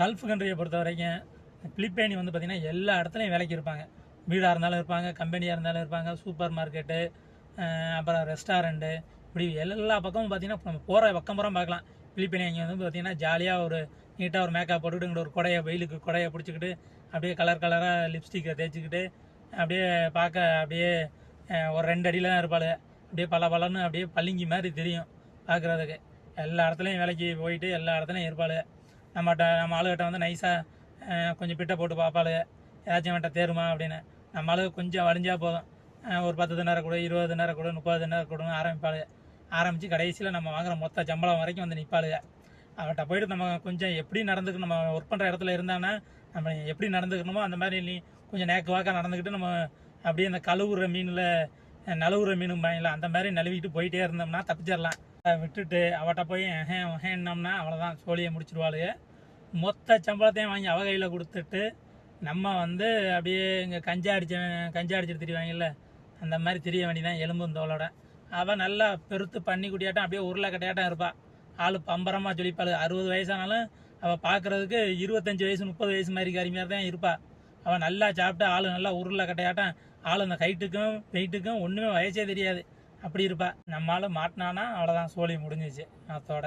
Gulf கண்ட்ரியை பொறுத்த வரைக்கும் பிலிப்பைனி வந்து பார்த்திங்கன்னா எல்லா இடத்துலையும் வேலைக்கு இருப்பாங்க. வீடாக இருந்தாலும் இருப்பாங்க கம்பெனியாக இருந்தாலும் இருப்பாங்க சூப்பர் மார்க்கெட்டு அப்புறம் ரெஸ்டாரண்ட்டு இப்படி எல்லா பக்கமும் பார்த்தீங்கன்னா நம்ம போகிற பக்கம் புறம் பார்க்கலாம். பிலிப்பைனி அங்கே வந்து பார்த்தீங்கன்னா ஜாலியாக ஒரு நீட்டாக ஒரு மேக்கப் போட்டுக்கிட்டு இங்கே ஒரு கொடையை வெயிலுக்கு கொடையை பிடிச்சிக்கிட்டு அப்படியே கலர் கலராக லிப்ஸ்டிக்கை தேய்ச்சிக்கிட்டு அப்படியே பார்க்க அப்படியே ஒரு ரெண்டு அடியில் தான் இருப்பாள் அப்படியே பல பலன்னு அப்படியே பளிங்கி மாதிரி தெரியும் பார்க்குறதுக்கு. எல்லா இடத்துலையும் வேலைக்கு போயிட்டு எல்லா இடத்துலையும் இருப்பாள் நம்மகிட்ட நம்ம ஆளுகிட்ட வந்து நைஸாக கொஞ்சம் பிட்டை போட்டு பார்ப்பாளுங்க ஏதாச்சும் வேண்ட தேருமா அப்படின்னு. நம்ம ஆளு கொஞ்சம் வடிஞ்சா போதும். ஒரு பத்து தினாரம் கூட இருபது தினாரம் கூட முப்பது தினாரம் கூடன்னு ஆரம்பிப்பாளு ஆரம்பித்து கடைசியில் நம்ம வாங்குற மொத்த சம்பளம் வரைக்கும் வந்து நிற்பாளுங்க அவட்ட போயிட்டு நம்ம கொஞ்சம் எப்படி நடந்துக்கணும் நம்ம ஒர்க் பண்ணுற இடத்துல இருந்தானா நம்ம எப்படி நடந்துக்கணுமோ அந்த மாதிரி நீ கொஞ்சம் நேக்கு வாக்காக நடந்துக்கிட்டு நம்ம அப்படியே அந்த கழுவுற மீனில் நழுவுற மீனும்பாங்களா அந்த மாதிரி நழுவிட்டு போயிட்டே இருந்தோம்னா தப்பிச்சிடலாம் விட்டுட்டு அவட்ட போய் ஹேன் ஹேன்னோம்னா அவ்வளோதான் சோழியை முடிச்சிருவாளுங்க மொத்த சம்பளத்தையும் வாங்கி அவ கையில் கொடுத்துட்டு நம்ம வந்து அப்படியே இங்கே கஞ்சா அடிச்ச கஞ்சா அடிச்சிட்டு திரிவாங்கல்ல அந்த மாதிரி திரிய வேண்டிதான் எலும்பும் தோலோட அவள் நல்லா பெருத்து பண்ணி குட்டியாட்டம் அப்படியே உருளை கட்டையாட்டம் இருப்பாள் ஆள் பம்பரமாக சொல்லிப்பாள் அறுபது வயசானாலும் அவள் பார்க்குறதுக்கு இருபத்தஞ்சி வயசு முப்பது வயசு மாதிரி காரி மாதிரி தான் இருப்பாள் அவள் நல்லா சாப்பிட்டு ஆள் நல்லா உருளை கட்டையாட்டம் ஆள் அந்த ஹைட்டுக்கும் வெயிட்டுக்கும் ஒன்றுமே வயசே தெரியாது. அப்படி இருப்பா. நம்மளால மாட்டினானா அவ்வளோதான் சோழி முடிஞ்சிச்சு. அதோட